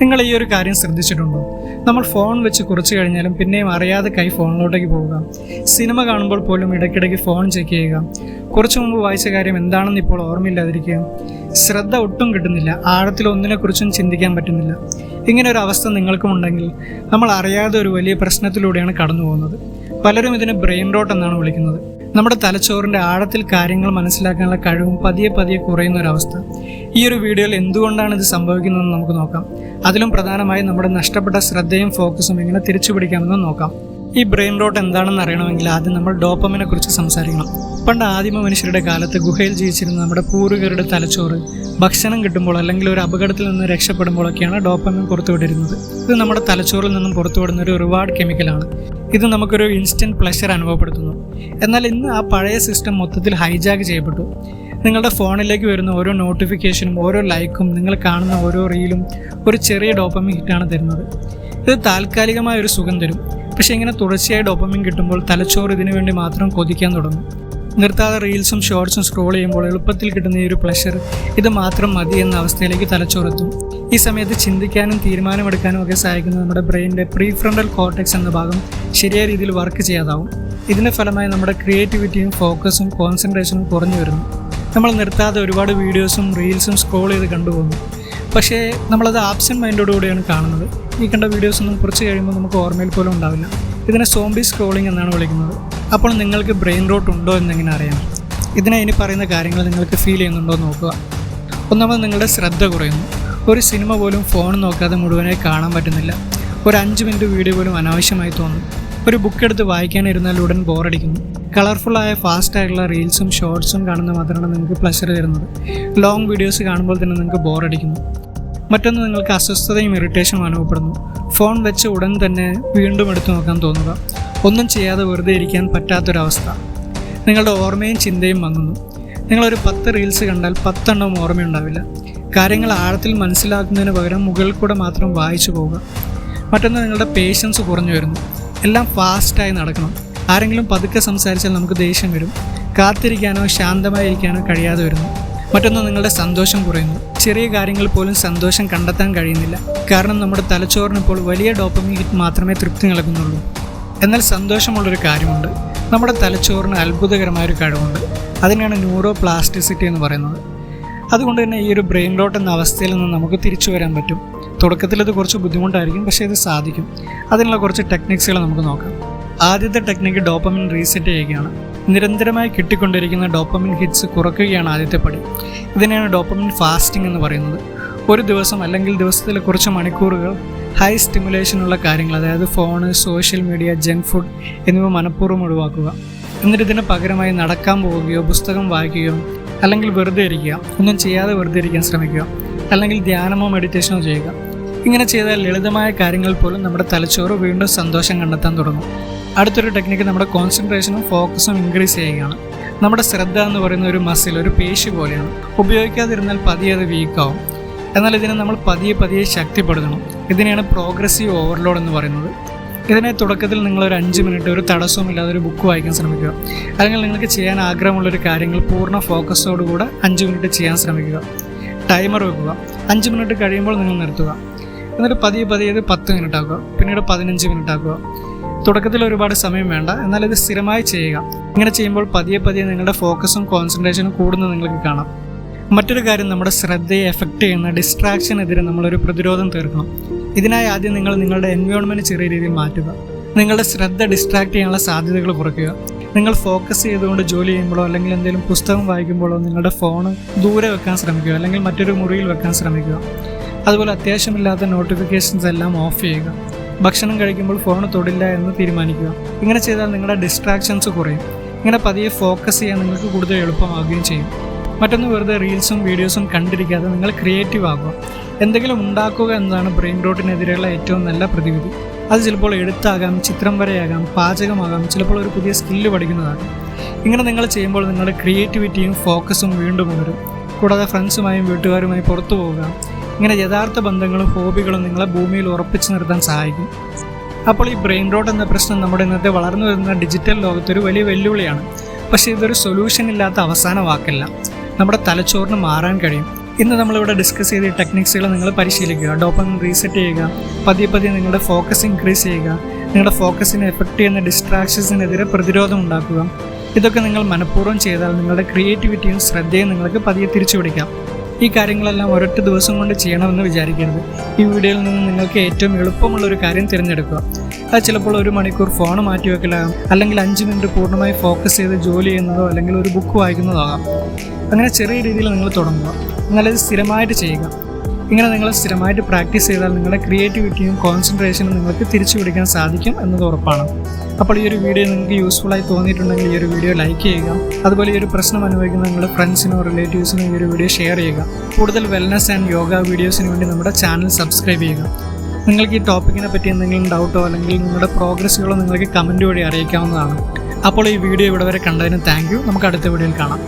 നിങ്ങൾ ഈ ഒരു കാര്യം ശ്രദ്ധിച്ചിട്ടുണ്ടോ? നമ്മൾ ഫോൺ വെച്ച് കുറച്ച് കഴിഞ്ഞാലും പിന്നെയും അറിയാതെ കൈ ഫോണിലോട്ടേക്ക് പോവുക. സിനിമ കാണുമ്പോൾ പോലും ഇടയ്ക്കിടയ്ക്ക് ഫോൺ ചെക്ക് ചെയ്യുക. കുറച്ചു മുമ്പ് വായിച്ച കാര്യം എന്താണെന്ന് ഇപ്പോൾ ഓർമ്മയില്ലാതിരിക്കുക. ശ്രദ്ധ ഒട്ടും കിട്ടുന്നില്ല. ആഴത്തിൽ ഒന്നിനെക്കുറിച്ചും ചിന്തിക്കാൻ പറ്റുന്നില്ല. ഇങ്ങനെ ഒരു അവസ്ഥ നിങ്ങൾക്കും ഉണ്ടെങ്കിൽ നമ്മൾ അറിയാതെ ഒരു വലിയ പ്രശ്നത്തിലൂടെയാണ് കടന്നു പോകുന്നത് പലരും ഇതിനെ ബ്രെയിൻ റോട്ട് എന്നാണ് വിളിക്കുന്നത്. നമ്മുടെ തലച്ചോറിന്റെ ആഴത്തിൽ കാര്യങ്ങൾ മനസ്സിലാക്കാനുള്ള കഴിവും പതിയെ പതിയെ കുറയുന്ന ഒരവസ്ഥ ഈ ഒരു വീഡിയോയിൽ എന്തുകൊണ്ടാണ് ഇത് സംഭവിക്കുന്നതെന്ന് നമുക്ക് നോക്കാം. അതിലും പ്രധാനമായി നമ്മുടെ നഷ്ടപ്പെട്ട ശ്രദ്ധയും ഫോക്കസും എങ്ങനെ തിരിച്ചു പിടിക്കാമെന്ന് നോക്കാം. ഈ ബ്രെയിൻ റോട്ട് എന്താണെന്ന് അറിയണമെങ്കിൽ ആദ്യം നമ്മൾ ഡോപ്പമിനെ കുറിച്ച് സംസാരിക്കണം. പണ്ട് ആദിമ മനുഷ്യരുടെ കാലത്ത് ഗുഹയിൽ ജീവിച്ചിരുന്ന നമ്മുടെ പൂർവികരുടെ തലച്ചോറ് ഭക്ഷണം കിട്ടുമ്പോൾ അല്ലെങ്കിൽ ഒരു അപകടത്തിൽ നിന്ന് രക്ഷപ്പെടുമ്പോഴൊക്കെയാണ് ഡോപ്പമിൻ പുറത്തുവിടരുന്നത് ഇത് നമ്മുടെ തലച്ചോറിൽ നിന്നും പുറത്തുവിടുന്ന ഒരു റിവാർഡ് കെമിക്കലാണ് ഇത് നമുക്കൊരു ഇൻസ്റ്റന്റ് പ്ലഷർ അനുഭവപ്പെടുത്തുന്നു. എന്നാൽ ഇന്ന് ആ പഴയ സിസ്റ്റം മൊത്തത്തിൽ ഹൈജാക്ക് ചെയ്യപ്പെട്ടു. നിങ്ങളുടെ ഫോണിലേക്ക് വരുന്ന ഓരോ നോട്ടിഫിക്കേഷനും ഓരോ ലൈക്കും നിങ്ങൾ കാണുന്ന ഓരോ റീലും ഒരു ചെറിയ ഡോപ്പമിൻ ഹിറ്റാണ് തരുന്നത്. ഇത് താൽക്കാലികമായ ഒരു സുഖം തരും. പക്ഷേ ഇങ്ങനെ തുടർച്ചയായി ഡോപ്പമിൻ കിട്ടുമ്പോൾ തലച്ചോറ് ഇതിനു വേണ്ടി മാത്രം കൊതിക്കാൻ തുടങ്ങും. നിർത്താതെ റീൽസും ഷോർട്സും സ്ക്രോൾ ചെയ്യുമ്പോൾ എളുപ്പത്തിൽ കിട്ടുന്ന ഈ ഒരു പ്ലഷർ ഇത് മാത്രം മതി എന്ന അവസ്ഥയിലേക്ക് തലച്ചോറെത്തും ഈ സമയത്ത് ചിന്തിക്കാനും തീരുമാനമെടുക്കാനും ഒക്കെ സഹായിക്കുന്ന നമ്മുടെ ബ്രെയിനിന്റെ പ്രീഫ്രണ്ടൽ കോർട്ടെക്സ് എന്ന ഭാഗം ശരിയായ രീതിയിൽ വർക്ക് ചെയ്യാതാവും. ഇതിന്റെ ഫലമായി നമ്മുടെ ക്രിയേറ്റിവിറ്റിയും ഫോക്കസും കോൺസെൻട്രേഷനും കുറഞ്ഞു വരുന്നു. നമ്മൾ നിർത്താതെ ഒരുപാട് വീഡിയോസും റീൽസും സ്ക്രോൾ ചെയ്ത് കണ്ടുപോകുന്നു പക്ഷേ നമ്മളത് ആബ്സെന്റ് മൈൻഡോടുകൂടിയാണ് കാണുന്നത്. ഈ കണ്ട വീഡിയോസൊന്നും കുറച്ച് കഴിയുമ്പോൾ നമുക്ക് ഓർമ്മയിൽ പോലും ഉണ്ടാവില്ല. ഇതിനെ സോംബി സ്ക്രോളിംഗ് എന്നാണ് വിളിക്കുന്നത്. അപ്പോൾ നിങ്ങൾക്ക് ബ്രെയിൻ റോട്ട് ഉണ്ടോ എന്നെങ്ങനെ അറിയാം? ഇതിനെ ഇനി പറയുന്ന കാര്യങ്ങൾ നിങ്ങൾക്ക് ഫീൽ ചെയ്യുന്നുണ്ടോ നോക്കുക. ഒന്നാമത് നിങ്ങളുടെ ശ്രദ്ധ കുറയുന്നു. ഒരു സിനിമ പോലും ഫോൺ നോക്കാതെ മുഴുവനായി കാണാൻ പറ്റുന്നില്ല. ഒരു അഞ്ച് മിനിറ്റ് വീഡിയോ പോലും അനാവശ്യമായി തോന്നും. ഒരു ബുക്ക് എടുത്ത് വായിക്കാനിരുന്നാൽ ഉടൻ ബോറടിക്കുന്നു കളർഫുള്ളായ ഫാസ്റ്റ് ആയിട്ടുള്ള റീൽസും ഷോർട്സും കാണുന്ന മാത്രമാണ് നിങ്ങൾക്ക് പ്ലഷർ തരുന്നത്. ലോങ് വീഡിയോസ് കാണുമ്പോൾ തന്നെ നിങ്ങൾക്ക് ബോറടിക്കുന്നു മറ്റൊന്ന് നിങ്ങൾക്ക് അസ്വസ്ഥതയും ഇറിറ്റേഷനും അനുഭവപ്പെടുന്നു. ഫോൺ വെച്ച് ഉടൻ തന്നെ വീണ്ടും എടുത്തു നോക്കാൻ തോന്നുക. ഒന്നും ചെയ്യാതെ വെറുതെ ഇരിക്കാൻ പറ്റാത്തൊരവസ്ഥ. നിങ്ങളുടെ ഓർമ്മയും ചിന്തയും മങ്ങുന്നു. നിങ്ങളൊരു പത്ത് റീൽസ് കണ്ടാൽ പത്തെണ്ണവും ഓർമ്മയുണ്ടാവില്ല. കാര്യങ്ങൾ ആഴത്തിൽ മനസ്സിലാക്കുന്നതിന് പകരം മുകളിൽ കൂടെ മാത്രം വായിച്ചു പോവുക. മറ്റൊന്ന് നിങ്ങളുടെ പേഷ്യൻസ് കുറഞ്ഞു വരുന്നു. എല്ലാം ഫാസ്റ്റായി നടക്കണം. ആരെങ്കിലും പതുക്കെ സംസാരിച്ചാൽ നമുക്ക് ദേഷ്യം വരും. കാത്തിരിക്കാനോ ശാന്തമായി ഇരിക്കാനോ കഴിയാതെ വരുന്നു. മറ്റൊന്ന് നിങ്ങളുടെ സന്തോഷം കുറയുന്നു. ചെറിയ കാര്യങ്ങൾ പോലും സന്തോഷം കണ്ടെത്താൻ കഴിയുന്നില്ല. കാരണം നമ്മുടെ തലച്ചോറിന് ഇപ്പോൾ വലിയ ഡോപ്പമീൻ ഹിറ്റ് മാത്രമേ തൃപ്തി നൽകുന്നുള്ളൂ. എന്നാൽ സന്തോഷമുള്ളൊരു കാര്യമുണ്ട്. നമ്മുടെ തലച്ചോറിന് അത്ഭുതകരമായൊരു കഴിവുണ്ട്. അതിനാണ് ന്യൂറോ പ്ലാസ്റ്റിസിറ്റി എന്ന് പറയുന്നത്. അതുകൊണ്ട് തന്നെ ഈ ഒരു ബ്രെയിൻ ലോട്ട് എന്ന അവസ്ഥയിൽ നിന്ന് നമുക്ക് തിരിച്ചു വരാൻ പറ്റും. തുടക്കത്തിൽ ഇത് കുറച്ച് ബുദ്ധിമുട്ടായിരിക്കും പക്ഷേ ഇത് സാധിക്കും. അതിനുള്ള കുറച്ച് ടെക്നിക്സുകൾ നമുക്ക് നോക്കാം. ആദ്യത്തെ ടെക്നിക്ക് ഡോപ്പമിൻ റീസെറ്റ് ചെയ്യുകയാണ്. നിരന്തരമായി കിട്ടിക്കൊണ്ടിരിക്കുന്ന ഡോപ്പമിൻ ഹിറ്റ്സ് കുറയ്ക്കുകയാണ് ആദ്യത്തെ പടി. ഇതിനെയാണ് ഡോപ്പമിൻ ഫാസ്റ്റിംഗ് എന്ന് പറയുന്നത്. ഒരു ദിവസം അല്ലെങ്കിൽ ദിവസത്തിലെ കുറച്ച് മണിക്കൂറുകൾ ഹൈ സ്റ്റിമുലേഷനുള്ള കാര്യങ്ങൾ അതായത് phone social media junk food എന്നിവ മനഃപൂർവം ഒഴിവാക്കുക. എന്നിട്ട് ഇതിന് പകരമായി നടക്കാൻ പോവുകയോ പുസ്തകം വായിക്കുകയോ അല്ലെങ്കിൽ വെറുതെ ഇരിക്കുക. ഒന്നും ചെയ്യാതെ വെറുതെ ഇരിക്കാൻ ശ്രമിക്കുക. അല്ലെങ്കിൽ ധ്യാനമോ മെഡിറ്റേഷനോ ചെയ്യുക. ഇങ്ങനെ ചെയ്താൽ ലളിതമായ കാര്യങ്ങൾ പോലും നമ്മുടെ തലച്ചോറ് വീണ്ടും സന്തോഷം കണ്ടെത്താൻ തുടങ്ങും. അടുത്തൊരു ടെക്നിക്ക് നമ്മുടെ കോൺസെൻട്രേഷനും ഫോക്കസും ഇൻക്രീസ് ചെയ്യുകയാണ്. നമ്മുടെ ശ്രദ്ധ എന്ന് പറയുന്ന ഒരു മസിൽ ഒരു പേശി പോലെയാണ്. ഉപയോഗിക്കാതിരുന്നാൽ പതിയെ അത് വീക്കാവും എന്നാൽ ഇതിനെ നമ്മൾ പതിയെ പതിയെ ശക്തിപ്പെടുത്തണം. ഇതിനെയാണ് പ്രോഗ്രസീവ് ഓവർലോഡ് എന്ന് പറയുന്നത്. ഇതിനെ തുടക്കത്തിൽ നിങ്ങൾ ഒരു അഞ്ച് മിനിറ്റ് ഒരു തടസ്സവുമില്ലാതെ ഒരു ബുക്ക് വായിക്കാൻ ശ്രമിക്കുക. അല്ലെങ്കിൽ നിങ്ങൾക്ക് ചെയ്യാൻ ആഗ്രഹമുള്ളൊരു കാര്യങ്ങൾ പൂർണ ഫോക്കസോടുകൂടെ അഞ്ച് മിനിറ്റ് ചെയ്യാൻ ശ്രമിക്കുക. ടൈമർ വെക്കുക. അഞ്ച് മിനിറ്റ് കഴിയുമ്പോൾ നിങ്ങൾ നിർത്തുക. എന്നിട്ട് പതിയെ പതിയെ ഇത് പത്ത് മിനിറ്റ് ആക്കുക പിന്നീട് പതിനഞ്ച് മിനിറ്റ് ആക്കുക തുടക്കത്തിൽ ഒരുപാട് സമയം വേണ്ട. എന്നാൽ ഇത് സ്ഥിരമായി ചെയ്യുക. ഇങ്ങനെ ചെയ്യുമ്പോൾ പതിയെ പതിയെ നിങ്ങളുടെ ഫോക്കസും കോൺസെൻട്രേഷനും കൂടുന്നത് നിങ്ങൾക്ക് കാണാം. മറ്റൊരു കാര്യം നമ്മുടെ ശ്രദ്ധയെ എഫക്റ്റ് ചെയ്യുന്ന ഡിസ്ട്രാക്ഷനെതിരെ നമ്മളൊരു പ്രതിരോധം തീർക്കണം. ഇതിനായി ആദ്യം നിങ്ങൾ നിങ്ങളുടെ എൻവയോൺമെന്റ് ചെറിയ രീതിയിൽ മാറ്റുക. നിങ്ങളുടെ ശ്രദ്ധ ഡിസ്ട്രാക്ട് ചെയ്യാനുള്ള സാധ്യതകൾ കുറയ്ക്കുക. നിങ്ങൾ ഫോക്കസ് ചെയ്തുകൊണ്ട് ജോലി ചെയ്യുമ്പോഴോ അല്ലെങ്കിൽ എന്തെങ്കിലും പുസ്തകം വായിക്കുമ്പോഴോ നിങ്ങളുടെ ഫോൺ ദൂരെ വെക്കാൻ ശ്രമിക്കുക. അല്ലെങ്കിൽ മറ്റൊരു മുറിയിൽ വെക്കാൻ ശ്രമിക്കുക. അതുപോലെ അത്യാവശ്യമില്ലാത്ത നോട്ടിഫിക്കേഷൻസ് എല്ലാം ഓഫ് ചെയ്യുക. ഭക്ഷണം കഴിക്കുമ്പോൾ ഫോൺ തൊടില്ല എന്ന് തീരുമാനിക്കുക. ഇങ്ങനെ ചെയ്താൽ നിങ്ങളുടെ ഡിസ്ട്രാക്ഷൻസ് കുറയും. ഇങ്ങനെ പതിയെ ഫോക്കസ് ചെയ്യാൻ നിങ്ങൾക്ക് കൂടുതൽ എളുപ്പമാവുകയും ചെയ്യും. മറ്റൊന്ന് വെറുതെ റീൽസും വീഡിയോസും കണ്ടിരിക്കാതെ നിങ്ങൾ ക്രിയേറ്റീവ് ആകുക എന്തെങ്കിലും ഉണ്ടാക്കുക എന്നതാണ് ബ്രെയിൻ റോട്ടിനെതിരെയുള്ള ഏറ്റവും നല്ല പ്രതിവിധി. അത് ചിലപ്പോൾ എഴുത്താകാം ചിത്രം വരെയാകാം പാചകമാകാം ചിലപ്പോൾ ഒരു പുതിയ സ്കില്ല് പഠിക്കുന്നതാകാം ഇങ്ങനെ നിങ്ങൾ ചെയ്യുമ്പോൾ നിങ്ങളുടെ ക്രിയേറ്റിവിറ്റിയും ഫോക്കസും വീണ്ടും ഉണരും. കൂടാതെ ഫ്രണ്ട്സുമായും വീട്ടുകാരുമായി പുറത്തു പോവുക ഇങ്ങനെ യഥാർത്ഥ ബന്ധങ്ങളും ഹോബികളും നിങ്ങളെ ഭൂമിയിൽ ഉറപ്പിച്ചു നിർത്താൻ സഹായിക്കും. അപ്പോൾ ഈ ബ്രെയിൻ റോട്ട് എന്ന പ്രശ്നം നമ്മുടെ ഇന്നത്തെ വളർന്നു വരുന്ന ഡിജിറ്റൽ ലോകത്തൊരു വലിയ വെല്ലുവിളിയാണ്. പക്ഷേ ഇതൊരു സൊല്യൂഷൻ ഇല്ലാത്ത അവസാന വാക്കല്ല. നമ്മുടെ തലച്ചോറിന് മാറാൻ കഴിയും. ഇന്ന് നമ്മളിവിടെ ഡിസ്കസ് ചെയ്ത ടെക്നിക്സുകൾ നിങ്ങൾ പരിശീലിക്കുക. ഡോപ്പമിൻ റീസെറ്റ് ചെയ്യുക. പതിയെ പതിയെ നിങ്ങളുടെ ഫോക്കസ് ഇൻക്രീസ് ചെയ്യുക. നിങ്ങളുടെ ഫോക്കസിനെ എഫക്റ്റ് ചെയ്യുന്ന ഡിസ്ട്രാക്ഷൻസിനെതിരെ പ്രതിരോധം ഉണ്ടാക്കുക. ഇതൊക്കെ നിങ്ങൾ മനഃപൂർവം ചെയ്താൽ നിങ്ങളുടെ ക്രിയേറ്റിവിറ്റിയും ശ്രദ്ധയും നിങ്ങൾക്ക് പതിയെ തിരിച്ചു പിടിക്കാം. ഈ കാര്യങ്ങളെല്ലാം ഒരൊറ്റ ദിവസം കൊണ്ട് ചെയ്യണമെന്ന് വിചാരിക്കരുത്. ഈ വീഡിയോയിൽ നിന്ന് നിങ്ങൾക്ക് ഏറ്റവും എളുപ്പമുള്ള ഒരു കാര്യം തിരഞ്ഞെടുക്കുക. അത് ചിലപ്പോൾ ഒരു മണിക്കൂർ ഫോൺ മാറ്റി വെക്കലാകാം അല്ലെങ്കിൽ അഞ്ച് മിനിറ്റ് പൂർണമായി ഫോക്കസ് ചെയ്ത് ജോലി ചെയ്യുന്നതോ അല്ലെങ്കിൽ ഒരു ബുക്ക് വായിക്കുന്നതോ ആകാം. അങ്ങനെ ചെറിയ രീതിയിൽ നിങ്ങൾ തുടങ്ങുക. നിങ്ങളത് സ്ഥിരമായിട്ട് ചെയ്യുക. ഇങ്ങനെ നിങ്ങൾ സ്ഥിരമായിട്ട് പ്രാക്ടീസ് ചെയ്താൽ നിങ്ങളുടെ ക്രിയേറ്റിവിറ്റിയും കോൺസെൻട്രേഷനും നിങ്ങൾക്ക് തിരിച്ചു പിടിക്കാൻ സാധിക്കും എന്നത് ഉറപ്പാണ്. അപ്പോൾ ഈ ഒരു വീഡിയോ നിങ്ങൾക്ക് യൂസ്ഫുൾ ആയി തോന്നിയിട്ടുണ്ടെങ്കിൽ ഈ ഒരു വീഡിയോ ലൈക്ക് ചെയ്യുക. അതുപോലെ ഈ ഒരു പ്രശ്നം അനുഭവിക്കുന്ന നിങ്ങളുടെ ഫ്രണ്ട്സിനോ റിലേറ്റീവ്സിനോ ഈ ഒരു വീഡിയോ ഷെയർ ചെയ്യുക. കൂടുതൽ വെൽനസ് ആൻഡ് യോഗ വീഡിയോസിന് വേണ്ടി നമ്മുടെ ചാനൽ സബ്സ്ക്രൈബ് ചെയ്യുക. നിങ്ങൾക്ക് ഈ ടോപ്പിക്കിനെ പറ്റി എന്തെങ്കിലും ഡൗട്ടോ അല്ലെങ്കിൽ നിങ്ങളുടെ പ്രോഗ്രസ്സുകളോ നിങ്ങൾക്ക് കമന്റ് വഴി അറിയിക്കാവുന്നതാണ്. അപ്പോൾ ഈ വീഡിയോ ഇവിടെ വരെ കണ്ടതിന് താങ്ക് നമുക്ക് അടുത്ത വീഡിയോയിൽ കാണാം.